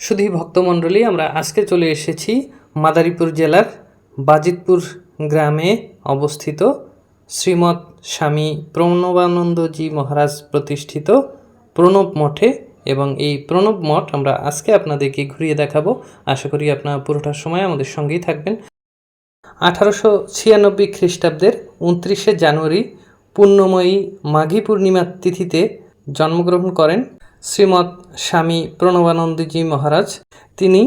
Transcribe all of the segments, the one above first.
শুধু ভক্তমণ্ডলী, আমরা আজকে চলে এসেছি মাদারীপুর জেলার বাজিতপুর গ্রামে অবস্থিত শ্রীমৎ স্বামী প্রণবানন্দজি মহারাজ প্রতিষ্ঠিত প্রণব মঠে এবং এই প্রণব মঠ আমরা আজকে আপনাদেরকে ঘুরিয়ে দেখাবো। আশা করি আপনারা পুরোটার সময় আমাদের সঙ্গেই থাকবেন। আঠারোশো ছিয়ানব্বই খ্রিস্টাব্দের উনত্রিশে জানুয়ারি পূর্ণময়ী মাঘী পূর্ণিমা তিথিতে জন্মগ্রহণ করেন শ্রীমৎ স্বামী প্রণবানন্দজি মহারাজ, তিনি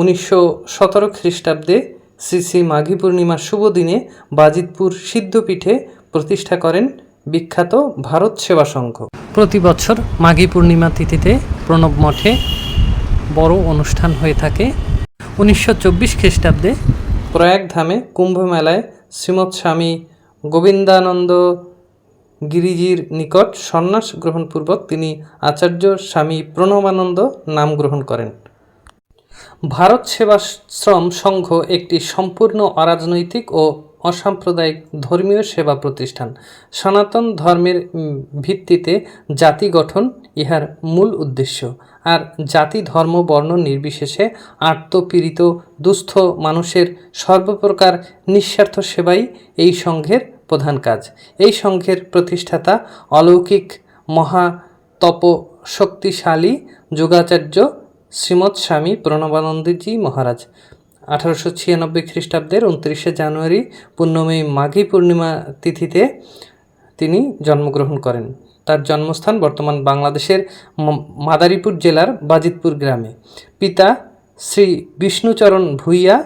উনিশশো সতেরো খ্রিস্টাব্দে শ্রী শ্রী মাঘী পূর্ণিমার শুভ দিনে বাজিতপুর সিদ্ধপীঠে প্রতিষ্ঠা করেন বিখ্যাত ভারত সেবা সংঘ। প্রতি বছর মাঘী পূর্ণিমা তিথিতে প্রণব মঠে বড় অনুষ্ঠান হয়ে থাকে। উনিশশো চব্বিশ খ্রিস্টাব্দে প্রয়াগ ধামে কুম্ভ মেলায় শ্রীমৎ স্বামী গোবিন্দানন্দ গিরিজির নিকট সন্ন্যাস গ্রহণপূর্বক তিনি আচার্য স্বামী প্রণবানন্দ নাম গ্রহণ করেন। ভারত সেবাশ্রম সংঘ একটি সম্পূর্ণ অরাজনৈতিক ও অসাম্প্রদায়িক ধর্মীয় সেবা প্রতিষ্ঠান। সনাতন ধর্মের ভিত্তিতে জাতি গঠন ইহার মূল উদ্দেশ্য। আর জাতি, ধর্ম, বর্ণ নির্বিশেষে আত্মপীড়িত, দুস্থ মানুষের সর্বপ্রকার নিঃস্বার্থ সেবাই এই সংঘের প্রধান কাজ। এই সংঘের প্রতিষ্ঠাতা অলৌকিক মহা তপ শক্তিশালী যোগাচার্য শ্রীমৎ স্বামী প্রণবানন্দজি মহারাজ। আঠারোশো ছিয়ানব্বই খ্রিস্টাব্দের উনত্রিশে জানুয়ারি পূর্ণমী মাঘী পূর্ণিমা তিথিতে তিনি জন্মগ্রহণ করেন। তার জন্মস্থান বর্তমান বাংলাদেশের মাদারীপুর জেলার বাজিতপুর গ্রামে। পিতা শ্রী বিষ্ণুচরণ ভূঁইয়া,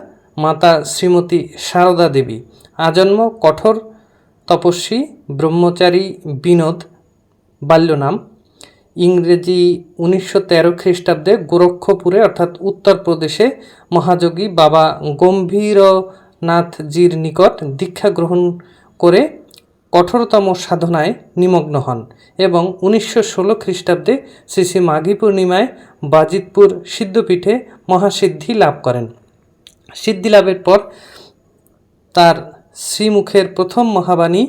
মাতা শ্রীমতী সারদা দেবী। আজন্ম কঠোর তপস্বী, ব্রহ্মচারী, বিনোদ, বাল্যনাম। ইংরেজি উনিশশো তেরো খ্রিস্টাব্দে গোরক্ষপুরে, অর্থাৎ উত্তরপ্রদেশে, মহাযোগী বাবা গম্ভীরনাথজির নিকট দীক্ষা গ্রহণ করে কঠোরতম সাধনায় নিমগ্ন হন এবং উনিশশো ষোলো খ্রিস্টাব্দে শ্রী শ্রী মাঘী পূর্ণিমায় বাজিতপুর সিদ্ধপীঠে মহাসিদ্ধি লাভ করেন। সিদ্ধি লাভের পর তার শ্রীমুখের প্রথম মহাবাণী,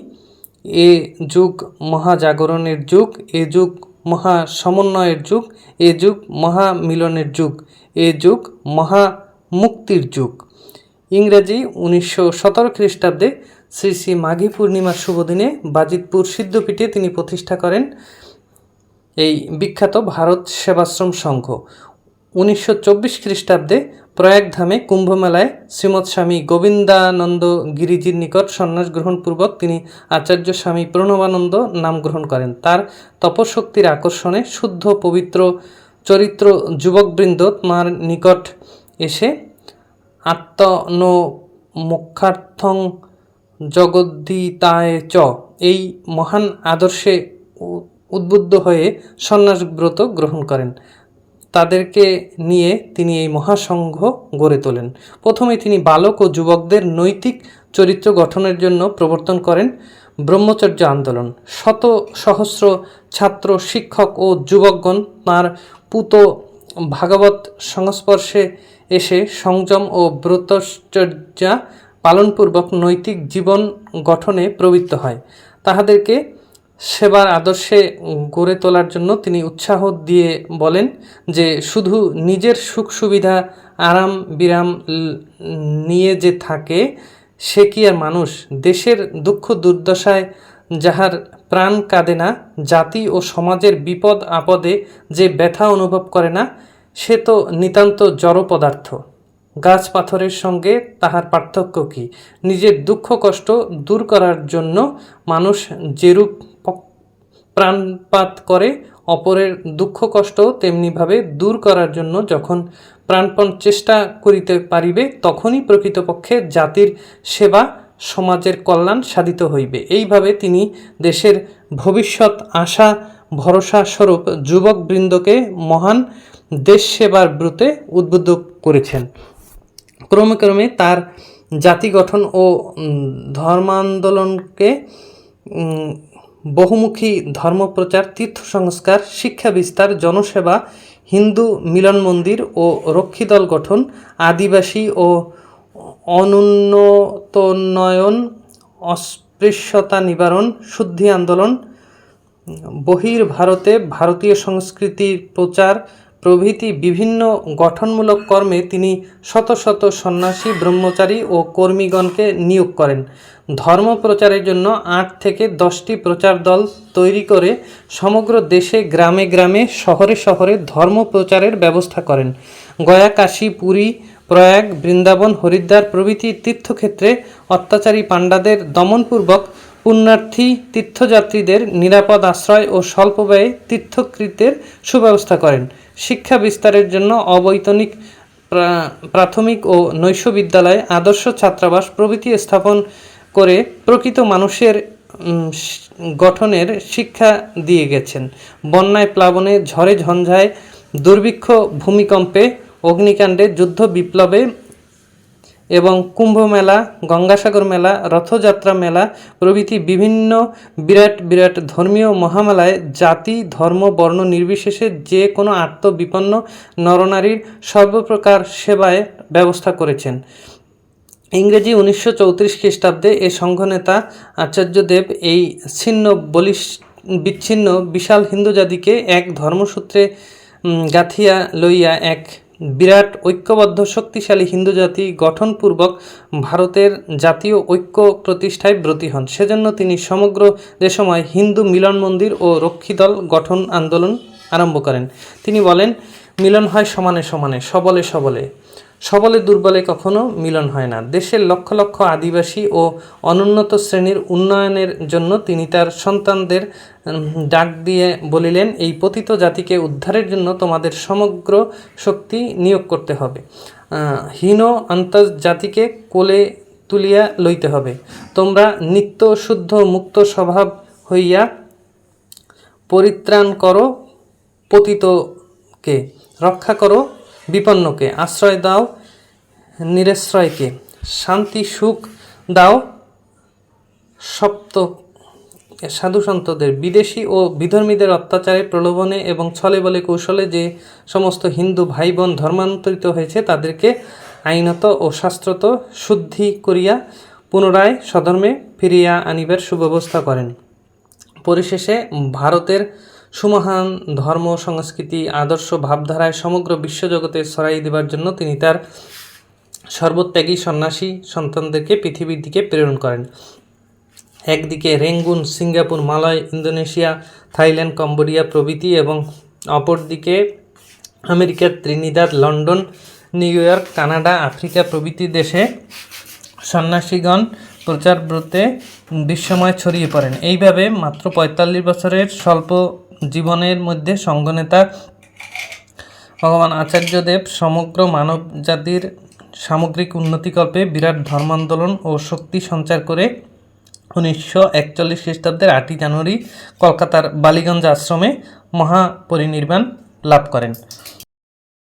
এ যুগ মহাজাগরণের যুগ, এ যুগ মহা সমন্বয়ের যুগ, এ যুগ মহামিলনের যুগ, এ যুগ মহা মুক্তির যুগ। ইংরেজি উনিশশো সতেরো খ্রিস্টাব্দে শ্রী শ্রী মাঘী পূর্ণিমার শুভ দিনে বাজিতপুর সিদ্ধপীঠে তিনি প্রতিষ্ঠা করেন এই বিখ্যাত ভারত সেবাশ্রম সংঘ। উনিশশো চব্বিশ খ্রিস্টাব্দে প্রয়াগধামে কুম্ভমেলায় শ্রীমৎ স্বামী গোবিন্দানন্দ গিরিজির নিকট সন্ন্যাস গ্রহণপূর্বক তিনি আচার্য স্বামী প্রণবানন্দ নাম গ্রহণ করেন। তার তপশক্তির আকর্ষণে শুদ্ধ, পবিত্র, চরিত্র যুবকবৃন্দ তাঁর নিকট এসে আত্মন মোক্ষার্থং জগদ্দিতায় চ এই মহান আদর্শে উদ্বুদ্ধ হয়ে সন্ন্যাসব্রত গ্রহণ করেন। তাদেরকে নিয়ে তিনি এই মহাসংঘ গড়ে তোলেন। প্রথমে তিনি বালক ও যুবকদের নৈতিক চরিত্র গঠনের জন্য প্রবর্তন করেন ব্রহ্মচর্য আন্দোলন। শত সহস্র ছাত্র, শিক্ষক ও যুবকগণ তাঁর পুত ভাগবত সংস্পর্শে এসে সংযম ও ব্রতচর্যা পালনপূর্বক নৈতিক জীবন গঠনে প্রবৃত্ত হয়। তাহাদেরকে সেবার আদর্শে গড়ে তোলার জন্য তিনি উৎসাহ দিয়ে বলেন যে শুধু নিজের সুখ সুবিধা, আরাম বিরাম নিয়ে যে থাকে, সে কি আর মানুষ? দেশের দুঃখ দুর্দশায় যাহার প্রাণ কাঁদে না, জাতি ও সমাজের বিপদ আপদে যে ব্যথা অনুভব করে না, সে তো নিতান্ত জড় পদার্থ। গাছ পাথরের সঙ্গে তাহার পার্থক্য কি? নিজের দুঃখ কষ্ট দূর করার জন্য মানুষ যেরূপ প্রাণপাত করে, অপরের দুঃখ কষ্ট তেমনিভাবে দূর করার জন্য যখন প্রাণপণ চেষ্টা করিতে পারিবে, তখনই প্রকৃতপক্ষে জাতির সেবা সমাজের কল্যাণ সাধিত হইবে। এইভাবে তিনি দেশের ভবিষ্যৎ আশা ভরসা স্বরূপ যুবকবৃন্দকে মহান দেশ সেবার ব্রতে উদ্বুদ্ধ করেছেন। ক্রমে ক্রমে তার জাতি গঠন ও ধর্মান্দোলনকে বহুমুখী ধর্মপ্রচার তীর্থ সংস্কার শিক্ষা বিস্তার, জনসেবা, হিন্দু মিলন মন্দির ও রক্ষী দল গঠন, আদিবাসী ও অনুন্নতোন্নয়ন, অস্পৃশ্যতা নিবারণ, শুদ্ধি আন্দোলন বহির ভারতে ভারতীয় সংস্কৃতির প্রচার প্রভৃতি বিভিন্ন গঠনমূলক কর্মে তিনি শত শত সন্ন্যাসী, ব্রহ্মচারী ও কর্মীগণকে নিয়োগ করেন। ধর্ম প্রচারের জন্য আট থেকে দশটি প্রচার দল তৈরি করে সমগ্র দেশে গ্রামে গ্রামে, শহরে শহরে ধর্ম প্রচারের ব্যবস্থা করেন। গয়া, কাশী, পুরী, প্রয়াগ, বৃন্দাবন, হরিদ্বার প্রভৃতি তীর্থক্ষেত্রে অত্যাচারী পাণ্ডাদের দমনপূর্বক পুণ্যার্থী, তীর্থযাত্রীদের নিরাপদ আশ্রয় ও স্বল্প ব্যয়ে তীর্থকৃতের সুব্যবস্থা করেন। শিক্ষা বিস্তারের জন্য অবৈতনিক প্রাথমিক ও নৈশ বিদ্যালয়ে আদর্শ ছাত্রাবাস প্রভৃতি স্থাপন করে প্রকৃত মানুষের গঠনের শিক্ষা দিয়ে গেছেন। বন্যায় প্লাবনে ঝড়ে ঝঞ্ঝায় দুর্ভিক্ষ, ভূমিকম্পে, অগ্নিকাণ্ডে, যুদ্ধ বিপ্লবে এবং কুম্ভ মেলা গঙ্গাসাগর মেলা, রথযাত্রা মেলা প্রভৃতি বিভিন্ন বিরাট বিরাট ধর্মীয় মহামেলায় জাতি, ধর্ম, বর্ণ নির্বিশেষে যে কোনো আত্মবিপন্ন নরনারীর সর্বপ্রকার সেবায় ব্যবস্থা করেছেন। ইংরেজি উনিশশো চৌত্রিশ খ্রিস্টাব্দে এ সংঘনেতা আচার্যদেব এই ছিন্ন বলিস বিচ্ছিন্ন, বিশাল হিন্দু জাতিকে এক ধর্মসূত্রে গাঁথিয়া লইয়া এক বিরাট, ঐক্যবদ্ধ, শক্তিশালী হিন্দু জাতি গঠনপূর্বক ভারতের জাতীয় ঐক্য প্রতিষ্ঠায় ব্রতী হন। সেজন্য তিনি সমগ্র যে সময় হিন্দু মিলন মন্দির ও রক্ষীদল গঠন আন্দোলন আরম্ভ করেন। তিনি বলেন, মিলন হয় সমানে সমানে, সবলে সবলে। সবলে দুর্বলে কখনো মিলন হয় না। দেশের লক্ষ লক্ষ আদিবাসী ও অনুন্নত শ্রেণির উন্নয়নের জন্য তিনি তার সন্তানদের ডাক দিয়ে বলিলেন, এই পতিত জাতিকে উদ্ধারের জন্য তোমাদের সমগ্র শক্তি নিয়োগ করতে হবে। হীন আন্তর্জাতিকে কোলে তুলিয়া লইতে হবে। তোমরা নিত্য শুদ্ধ মুক্ত স্বভাব হইয়া পরিত্রাণ করো পতিতকে। রক্ষা করো বিপন্নকে। আশ্রয় দাও, নিরাশ্রয়কে। শান্তি, সুখ দাও সপ্ত সাধু সন্তদের, বিদেশি ও বিধর্মীদের অত্যাচারে প্রলোভনে এবং ছলে বলে কৌশলে যে সমস্ত হিন্দু ভাই বোন ধর্মান্তরিত হয়েছে, তাদেরকে আইনত ও শাস্ত্রত শুদ্ধি করিয়া পুনরায় স্বধর্মে ফিরিয়া আনিবার সুব্যবস্থা করেন। পরিশেষে ভারতের সুমহান ধর্ম, সংস্কৃতি, আদর্শ ভাবধারায় সমগ্র বিশ্বজগতে ছড়াই দেবার জন্য তিনি তার সর্বত্যাগী সন্ন্যাসী সন্তানদেরকে পৃথিবীর দিকে প্রেরণ করেন। একদিকে Rangoon, Singapore, Malaya, Indonesia, Thailand, Cambodia প্রভৃতি এবং অপরদিকে আমেরিকার Trinidad, London, New York, Canada, Africa প্রভৃতি দেশে সন্ন্যাসীগণ প্রচারব্রতে বিশ্বময় ছড়িয়ে পড়েন। এইভাবে মাত্র পঁয়তাল্লিশ বছরের স্বল্প জীবনের মধ্যে সঙ্গনেতা ভগবান আচার্যদেব সমগ্র মানব জাতির সামগ্রিক উন্নতিকল্পে বিরাট ধর্মান্দোলন ও শক্তি সঞ্চার করে উনিশশো একচল্লিশ খ্রিস্টাব্দের আটই জানুয়ারি কলকাতার বালিগঞ্জ আশ্রমে মহাপরিনির্বাণ লাভ করেন।